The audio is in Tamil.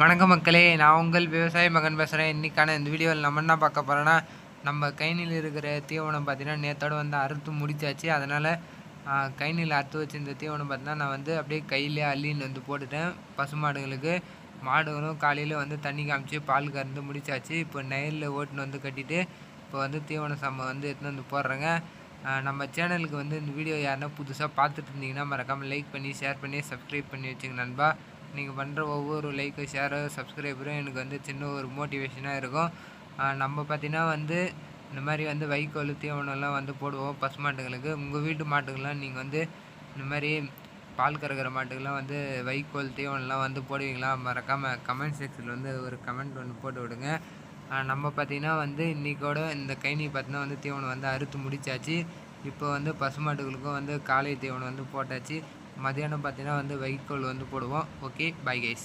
வணக்கம் மக்களே நான் உங்கள் விவசாய மகன் பேசுகிறேன் இன்றைக்கான இந்த வீடியோவில் நம்ம என்ன பார்க்க போகிறோன்னா நம்ம கைனில் இருக்கிற தீவனம் பார்த்தீங்கன்னா நேற்றோடு வந்து அறுத்து முடிச்சாச்சு. அதனால் கைனில் அறுத்து வச்சிருந்த தீவனம் பார்த்தீங்கன்னா நான் வந்து அப்படியே கையிலே அள்ளின்னு வந்து போட்டுட்டேன். பசுமாடுகளுக்கு மாடுகளும் காலையில் வந்து தண்ணி காமிச்சு பால் கறந்து முடிச்சாச்சு. இப்போ நெயலில் ஓட்டுன்னு வந்து கட்டிட்டு இப்போ வந்து தீவன சாமான் வந்து எடுத்துன்னு வந்து போடுறேங்க. நம்ம சேனலுக்கு வந்து இந்த வீடியோ யாருன்னா புதுசாக பார்த்துட்டு இருந்தீங்கன்னா மறக்காமல் லைக் பண்ணி ஷேர் பண்ணி சப்ஸ்கிரைப் பண்ணி வச்சுங்க நண்பா. நீங்கள் பண்ணுற ஒவ்வொரு லைக்கு ஷேரு சப்ஸ்கிரைபரும் எனக்கு வந்து சின்ன ஒரு மோட்டிவேஷனாக இருக்கும். நம்ம பார்த்தீங்கன்னா வந்து இந்த மாதிரி வந்து வைக்கோல் தீவனம்லாம் வந்து போடுவோம். பசுமாட்டுங்களுக்கு உங்கள் வீட்டு மாட்டுக்கெல்லாம் நீங்கள் வந்து இந்த மாதிரி பால் கறக்கிற மாட்டுக்கெல்லாம் வந்து வைக்கோல் தீவனம்லாம் வந்து போடுவீங்களா? மறக்காமல் கமெண்ட் செக்ஷனில் வந்து ஒரு கமெண்ட் ஒன்று போட்டு விடுங்க. நம்ம பார்த்தீங்கன்னா வந்து இன்றைக்கோட இந்த கைனி பார்த்தினா வந்து தீவனம் வந்து அறுத்து முடிச்சாச்சு. இப்போ வந்து பசுமாட்டுகளுக்கும் வந்து காலை தீவனம் வந்து போட்டாச்சு. மதியானம் பார்த்தீங்கன்னா வந்து வைக்கோல் வந்து போடுவோம். Okay bye guys